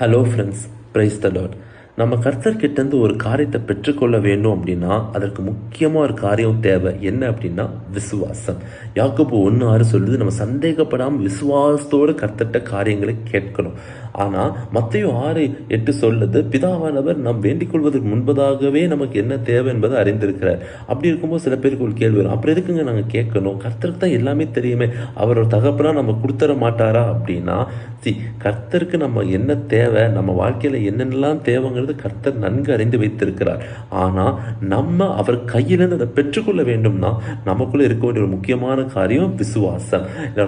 Hello friends praise the lord நம்ம கர்த்தர்கிட்டேருந்து ஒரு காரியத்தை பெற்றுக்கொள்ள வேண்டும் அப்படின்னா அதற்கு முக்கியமாக ஒரு காரியம் தேவை. என்ன அப்படின்னா விசுவாசம். யாக்கோபு ஒன்று ஆறு சொல்லுது நம்ம சந்தேகப்படாமல் விசுவாசத்தோடு கர்த்தட்ட காரியங்களை கேட்கணும். ஆனால் மத்தையும் ஆறு எட்டு சொல்லுது பிதாவானவர் நாம் வேண்டிக் கொள்வதற்கு முன்பதாகவே நமக்கு என்ன தேவை என்பதை அறிந்திருக்கிறார். அப்படி இருக்கும்போது சில பேருக்கு ஒரு கேள்வி வரும். அப்புறம் எதுக்குங்க நாங்கள் கேட்கணும்? கர்த்தருக்கு தான் எல்லாமே தெரியுமே. அவரோட தகப்பனா நம்ம கொடுத்துட மாட்டாரா அப்படின்னா சி கர்த்தருக்கு நம்ம என்ன தேவை நம்ம வாழ்க்கையில் என்னென்னலாம் தேவைங்கிறது கர்த்தர் நன்கு அறிந்து வைத்திருக்கிறார். ஆனால் நம்ம அவர் கையிலிருந்து அதை பெற்றுக்கொள்ள வேண்டும்னா நமக்குள்ளே இருக்க வேண்டிய ஒரு முக்கியமான காரியம் விசுவாசம்.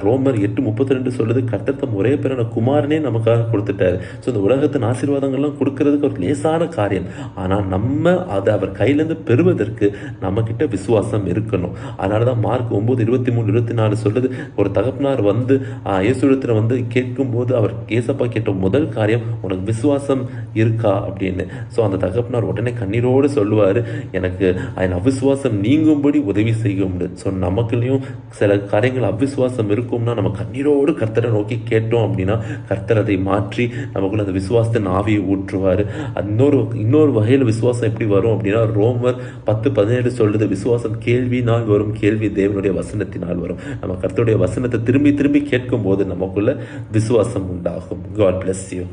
ரோமர் எட்டு முப்பத்தி ரெண்டு சொல்லுது கர்த்தர் தம் ஒரே பிறன குமாரனே நமக்காக கொடுத்துட்டாரு. ஸோ இந்த உலகத்தின் ஆசீர்வாதங்கள்லாம் கொடுக்கறதுக்கு ஒரு லேசான காரியம். ஆனால் நம்ம அதை அவர் கையிலேருந்து பெறுவதற்கு நம்மக்கிட்ட விசுவாசம் இருக்கணும். அதனால தான் மார்க் ஒம்பது இருபத்தி மூணு இருபத்தி நாலு சொல்லுது ஒரு தகப்பனார் வந்து இயேசுடத்தில் வந்து கேட்கும்போது அவர் கேசப்பா கேட்ட முதல் காரியம் உனக்கு விசுவாசம் இருக்கா? அப்படின்னு. ஸோ அந்த தகப்பனார் உடனே கண்ணீரோடு சொல்லுவார் எனக்கு அதன் அவிசுவாசம் நீங்கும்படி உதவி செய்ய முடியும் ஸோ நமக்குலேயும் சில காரியங்கள் அவிசுவாசம் இருக்கும்னா நம்ம கண்ணீரோடு கர்த்தரை நோக்கி கேட்டோம் அப்படின்னா கர்த்தர் அதை மாற்றி நமக்குள்ள அந்த விசுவாசத்தின் ஆவியை ஊற்றுவார். இன்னொரு இன்னொரு வகையில் விசுவாசம் எப்படி வரும் அப்படின்னா ரோமர் பத்து பதினேழு சொல்றது விசுவாசம் கேள்வினால் வரும் கேள்வி தேவனுடைய வசனத்தினால் வரும். நம்ம கருத்துடைய வசனத்தை திரும்பி திரும்பி கேட்கும் போது நமக்குள்ள விசுவாசம் உண்டாகும். God bless you